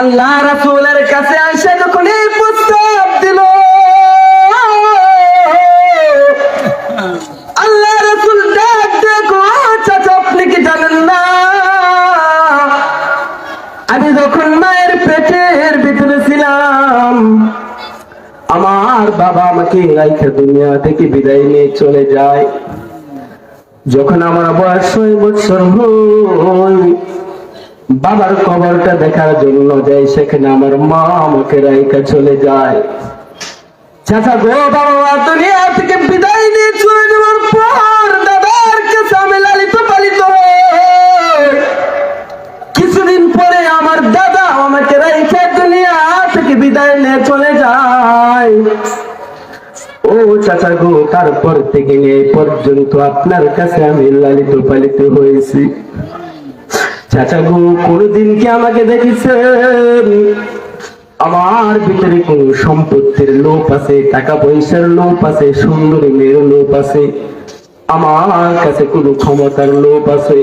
আল্লাহ রাসূলের কাছে এসে যখন এই প্রস্তাব দিল, আল্লাহ রাসূল ডাক দেখো চাচা আপনি কি জানেন না? আমি যখন মায়ের পেটের ভিতরে ছিলাম, আমার বাবা আমাকে রাইখা দুনিয়া থেকে বিদায় নিয়ে চলে যায়। যখন আমার বয়স ছয় বছর হই বাবার কবরটা দেখার জন্য যাই সেখানে আমার মা আমাকে রাইকা চলে যায়। চাচা গো বাবা, দুনিয়া থেকে বিদায় নিয়ে চলে যাওয়ার পর দাদার কাছে আমি লালিত পালিত কিছুদিন পরে আমার দাদা আমাকে রাইখা দুনিয়া থেকে বিদায় নিয়ে চলে যায়। ও চাচা গো, তারপর থেকে এই পর্যন্ত আপনার কাছে আমি লালিত পালিত হয়েছি। চাচা গো কোনদিন কি আমাকে দেখেছেন আমার ভিতরে কোন সম্পত্তির লোভ আছে, টাকা পয়সার লোভ আছে, সুন্দরী মেয়ের লোভ আছে, আমার কাছে কোন ক্ষমতার লোভ আছে।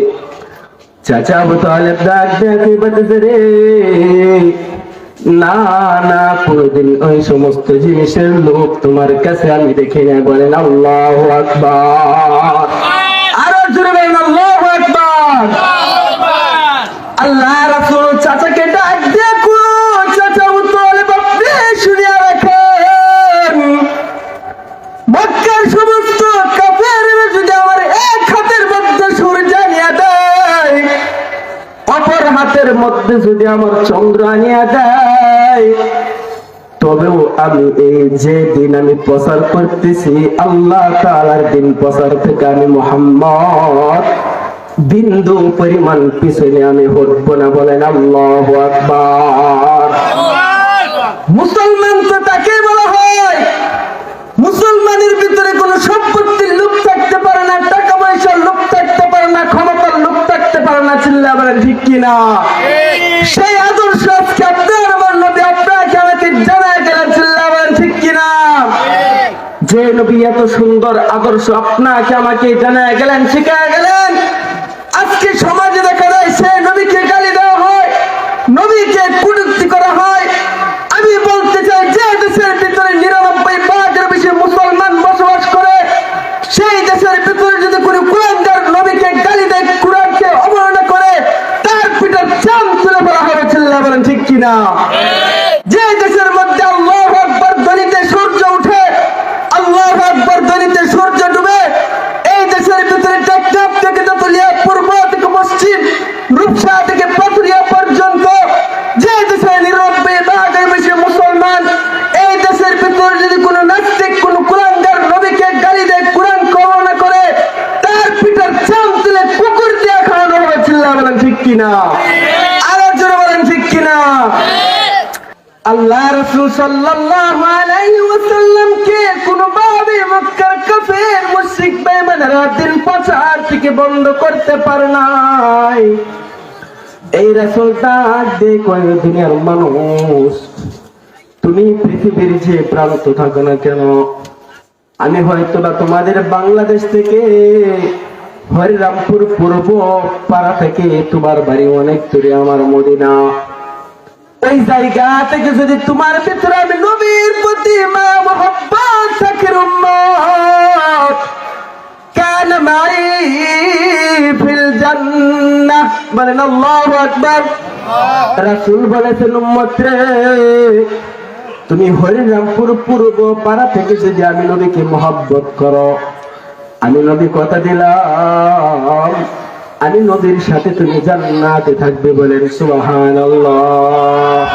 চাচা আবু তাহলে ডাক বাতাসে রে। না না, কোনদিন ওই সমস্ত জিনিসের লোভ তোমার কাছে আমি দেখি না বলেন আল্লাহ আকবার। আরও জোরে বলেন আল্লাহ আকবার। আল্লাহ রাসূল চাচাকে ডাক দেখো চাচা উত্তরে বাপরে শুনিয়া রাখেন। মক্কার সমস্ত কাফেররা যদি আমার এক হাতের মধ্যে সুর জানিয়া দেয়, অপর হাতের মধ্যে যদি আমার চন্দ্র আনিয়া দেয়, তবেও আমি এই যে দিন আমি প্রচার করতেছি, আল্লাহ তাআলার দিন প্রচার থেকে আমি মোহাম্মদ বিন্দু পরিমাণ পিছনে আমি হটব না বলেন আল্লাহ আকবার। মুসলমান তো তাকে বলা হয়। মুসলমানের ভিতরে কোনো সম্পত্তির লোক থাকতে পারে না, টাকা পয়সার লোক থাকতে পারে না, ক্ষমতার লোক থাকতে পারে না, চিল্লা বলেন ঠিক কিনা? সেই আদর্শ আজকে আপনার আমার নবী আপনাকে আমাকে জানায় গেলেন, চিল্লা বলেন ঠিক কিনা? যে নবী এত সুন্দর আদর্শ আপনাকে আমাকে জানায় গেলেন, শিখায় গেলেন আজকে সমাজে দেখা যায়, সে নবীকে গালি দেওয়া হয়, নবীকে কুটুক্তি করা হয়। আমি বলতে চাই, যে দেশের ভিতরে নিরানব্বই ভাগের বেশি মুসলমান বসবাস করে, সেই দেশের ভিতরে যদি কোনো কোরআনদার নবীকে গালি দেয় কোরআনকে অবমাননা করে, তার পিঠার চাম তুলে ফেলা হবে ঠিক কিনা যে দেশের মধ্যে আল্লাহ আকবর ধ্বনিতে সূর্য উঠে আল্লাহ আকবর ধ্বনিতে সূর্য ডুবে এই দেশের ভিতরে টেকনাফ থেকে দতুলিয়া পূর্ব থেকে পশ্চিম রূপসা থেকে পাথুরিয়া পর্যন্ত যে দেশে নিরানব্বই ভাগের বেশি মুসলমান এই দেশের ভিতরে যদি কোনো নাস্তিক কোন কুলাঙ্গার নবীকে গালি দেয় কোরআন করোনা করে তার পিঠার চাম তুলে কুকুর দিয়ে খাওয়ানো হবে চিল্লা বলেন ঠিক কিনা আরও জোরে বলেন ঠিক কিনা আল্লাহ তুমি পৃথিবীর যে প্রান্ত থাকো না কেন, আমি হয়তো বা তোমাদের বাংলাদেশ থেকে হরিরামপুর পূর্ব পাড়া থেকে তোমার বাড়ি অনেক দূরে, আমার মদিনা। ওই জায়গা থেকে যদি তোমার ভিতরে আমি নবীর প্রতি মা মোহাম্মদ উম্মত কান মাই ফিল জান্নাহ। বলেন আল্লাহু আকবার। রাসূল বলেছেন উম্মত রে তুমি হরিরামপুর পূর্ব পাড়া থেকে যদি আমি নবীকে মহব্বত করো আমি নবী কথা দিলাম। আমি নদীর সাথে তুমি জান্নাতে থাকবে বলেন, সুবহানাল্লাহ।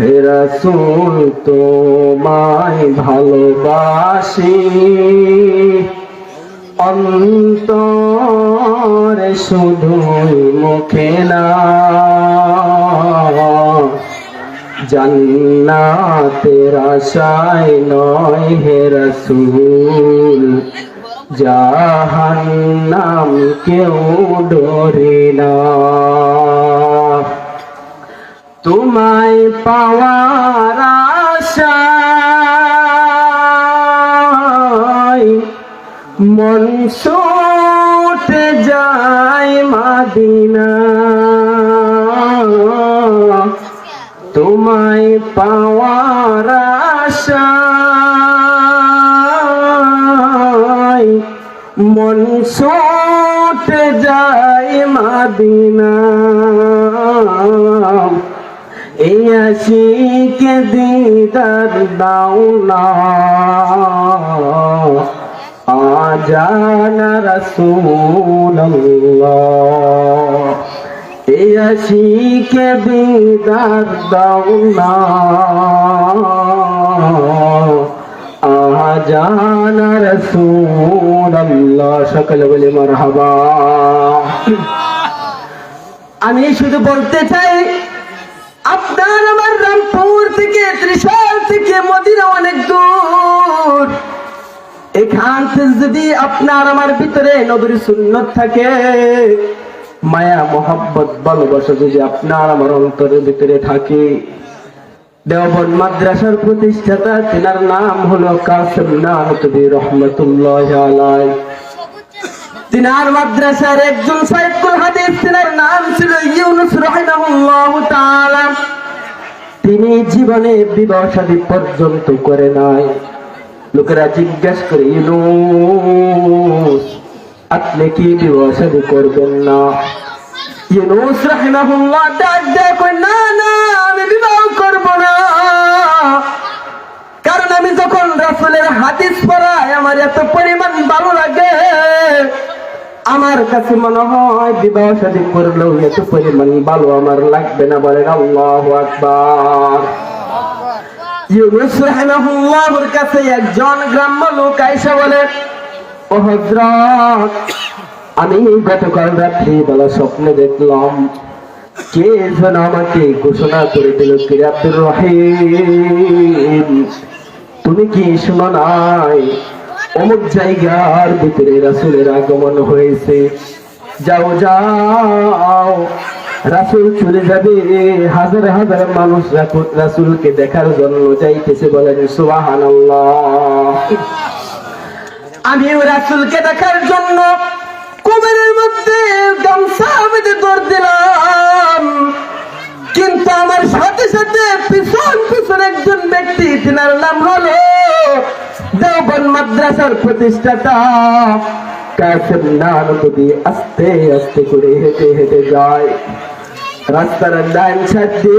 হে রাসূল, তোমায় ভালোবাসি। অন্তরে শুধুই মুখে না। জান্নাতের আশায় নয় হে রাসূল। জাহান্নাম কেউ ডরে না। তোমায় পাওয়ার আশায় মন ছুটে যায় মাদিনা। তোমায় পাওয়ার আশায় মন ছুটে যায় মাদিনা। আশিকে দিদার দাও না আজান রসুল্লাহ এই আশিকে দিদার দাও না আজান রসুল্লাহ সকলে বলে মারহাবা। আমি শুধু বলতে চাই, আপনার আমার রামপুর থেকে, ত্রিশাল থেকে মদিনা অনেক দূর। এখান থেকে যদি আপনার আমার ভিতরে নবীর সুন্নত থাকে, মায়া, মোহাব্বত, ভালোবাসা যদি আপনার আমার অন্তরের ভিতরে থাকে দেওবন মাদ্রাসার প্রতিষ্ঠাতা, তেনার নাম হলো কাসেম নানতবি রহমতুল্লাহ আলাই তিনার মাদ্রাসার একজন সাইকুল হাদিস, তিনার নাম ছিল ইউনুস রহিমাহুল্লাহ তাআলা। তিনি জীবনে বিবাহ পর্যন্ত করে নাই। লোকেরা জিজ্ঞাসা করে, ইউনুস, আপনি কি বিবাহ করবেন না? ইউনুস রহিমাহুল্লাহ দেয় কই না রাসূলের হাদিস পড়াই আমার এত পরিমাণ ভালো লাগে। আমার কাছে মনে হয় বিবাহ শাদী করলেও এত পরিমাণ ভালো আমার লাগবে না বলেন আল্লাহু আকবার। ইউনুস কাছে একজন গ্রাম্য লোক আইসা বলে, ও হযরত, আমি গতকাল রাত্রি বেলা স্বপ্নে দেখলাম, কে যেন আমাকে ঘোষণা করে দিল কি আব্দুর রহিম? তুমি কি শোনো নাই? অমুক জায়গার ভিতরে রাসুলের আগমন হয়েছে। যাও যাও। রাসুল চলে যাবে। হাজার হাজার মানুষ রাসূলকে দেখার জন্য যাইতেছে বলেন, সুবহানাল্লাহ। আমিও রাসূলকে দেখার জন্য কুবেরের মধ্যে গামছা বেঁধে দিলাম। কিন্তু আমার সাথে সাথে পিছন পিছন একজন ব্যক্তি, তিনার নাম হলো দেওবন মাদ্রাসার প্রতিষ্ঠাতা কাসেম নানকদি। আস্তে আস্তে করে হেঁটে হেঁটে যায়। রাস্তার ডান সাথে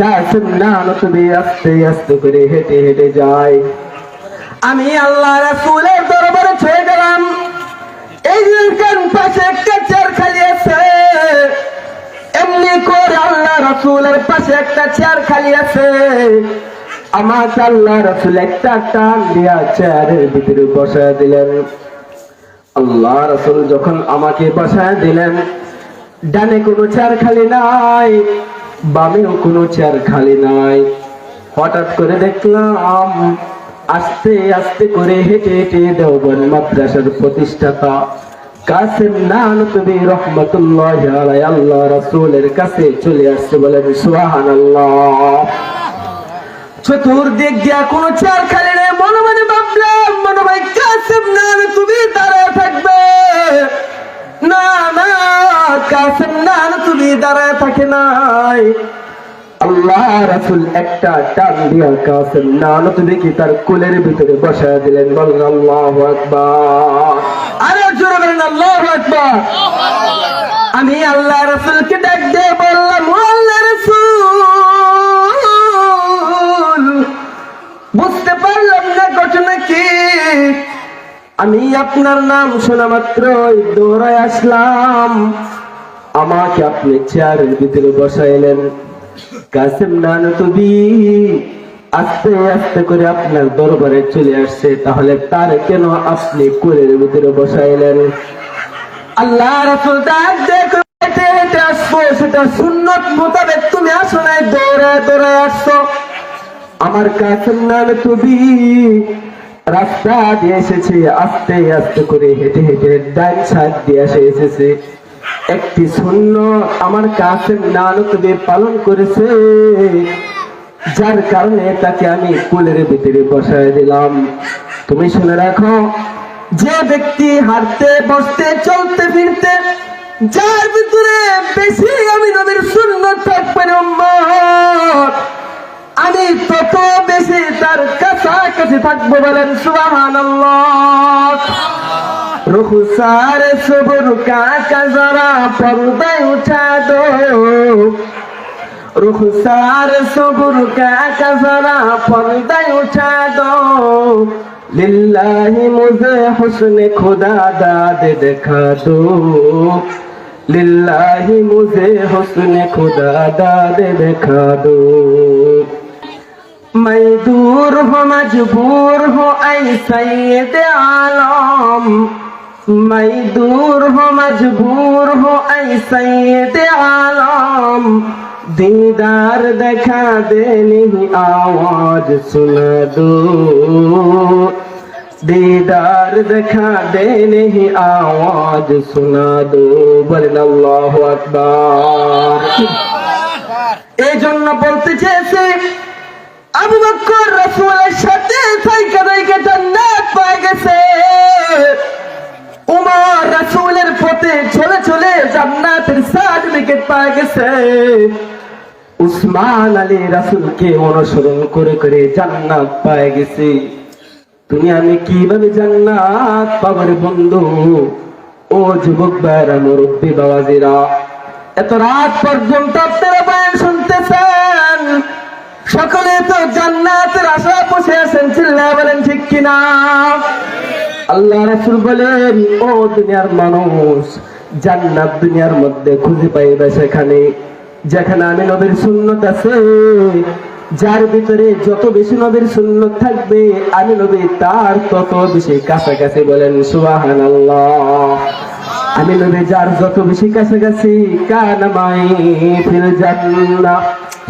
কাসেম নানকদি আস্তে আস্তে করে হেঁটে হেঁটে যায়। আমি আল্লাহ রাসূলের দরবারে ছুঁয়ে গেলাম। এই কান পাশে একটা চেয়ার খালি আছে। রাসূলের পাশে একটা চেয়ার খালি আছে। আমাকে আল্লাহ রাসূল একটা টান দিয়া চেয়ারের ভিতরে বসায় দিলেন। আল্লাহ রাসূল যখন আমাকে বসায় দিলেন, ডানে কোনো চেয়ার খালি নাই, বামেও কোনো চেয়ার খালি নাই। হঠাৎ করে দেখলাম, আস্তে আস্তে করে হেঁটে হেঁটে দেওবন মাদ্রাসার প্রতিষ্ঠাতা কাসেম নানতবি রহমতুল্লাহ আলাই আল্লাহ রাসূলের কাছে চলে আসছে বলেন, সুবহানাল্লাহ। চতুর্দিক দিয়া কোনো চেয়ার খালি নেই, মনে মনে ভাবলাম, মনে ভাই কাসেম নানতবি দাঁড়ায় থাকবে। না না, কাসেম নানতবি দাঁড়ায় থাকে নাই। আল্লাহ রাসূল একটা টান দিয়া কাসেম নানতবি কি তার কোলের ভিতরে বসায় দিলেন? বলেন, আল্লাহু আকবার। জোরে বলেন, আল্লাহু আকবার। আমি আল্লাহ রাসূলকে ডাক দিয়ে বললাম আল্লাহ রাসূল, বুঝতে পারলাম না ঘটনা কি। আমি আপনার নাম শোনা মাত্রই দৌড়ায় আসলাম। আমাকে আপনি চেয়ারের ভিতরে বসাইলেন। কাসেম নানতবি আস্তে আস্তে করে আপনার দরবারে চলে আসছে, তাহলে তার কেন আপনি কোলের ভিতরে বসাইলেন আল্লাহ রাস্তা দিয়ে এসেছে, আস্তে আস্তে করে হেঁটে হেঁটে সাইড দিয়ে এসে এসেছে। একটি শূন্য আমার কাছে তুমি পালন করেছে। যার কারণে তাকে আমি কুলের ভিতরে বসায় দিলাম। তুমি শুনে রাখো, যে ব্যক্তি হাঁটতে, বসতে, চলতে, ফিরতে, যার ভিতরে বেশি আমি নবীর সুন্দর থাকবে আমি তত বেশি তার কাছাকাছি থাকব বলেন সুবাহান রুহু সার, সবর কাকা যারা পর্দায় উঠা দো रुखसार सबुर का कजरा पर्दा उठा दो। लिल्लाही मुझे हुस्न खुदा दाद दिखा दो। लिल्लाही मुझे हुस्न खुदा दाद दिखा दो। मैं दूर हो, मजबूर हो, ऐ सैद आलम। मैं दूर हो, मजबूर हो, ऐ सैद आलम। দিদার দেখা দেনি আওয়াজ সুনা দো। দিদার দেখা দেনি আওয়াজ সুনা দো। বলেন আল্লাহু আকবার। এই জন্য বলতে চেয়েছে, আবু বকর রাসূলের সাথে সাইকে দাইকা জান্নাত পায় গেছে। উমর রাসূলের পথে চলে চলে জান্নাতের সার্টিফিকেট পায় গেছে। উসমান আলী রাসূলকে অনুসরণ করে করে জান্নাত পায় গেছে। তুমি আমি কীভাবে জান্নাত পাবার বন্ধু? ও যুবক ভাইরা বাবাজিরা, এত রাত পর্যন্ত আপনারা বয়ান শুনতেছেন? সকলে তো জান্নাতের আশা বসে আছেন চিল্লা বলেন ঠিক কিনা? আল্লাহ রাসুল বলেন, ও দুনিয়ার মানুষ, জান্নাত দুনিয়ার মধ্যে খুঁজে পাইবে সেখানে। যেখানে আমি নবীর সুন্নত আছে, যার ভিতরে যত বেশি নবীর সুন্নত থাকবে, আমি নবী তার তত বেশি কাছাকাছি বলেন, সুবহানাল্লাহ। আমি নবী যার যত বেশি কাছাকাছি, কানামাই ফিল জান্নাহ।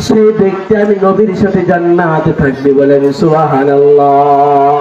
সেই ব্যক্তি আমি নবীর সাথে জান্নাতে থাকবে বলেন, সুবহানাল্লাহ।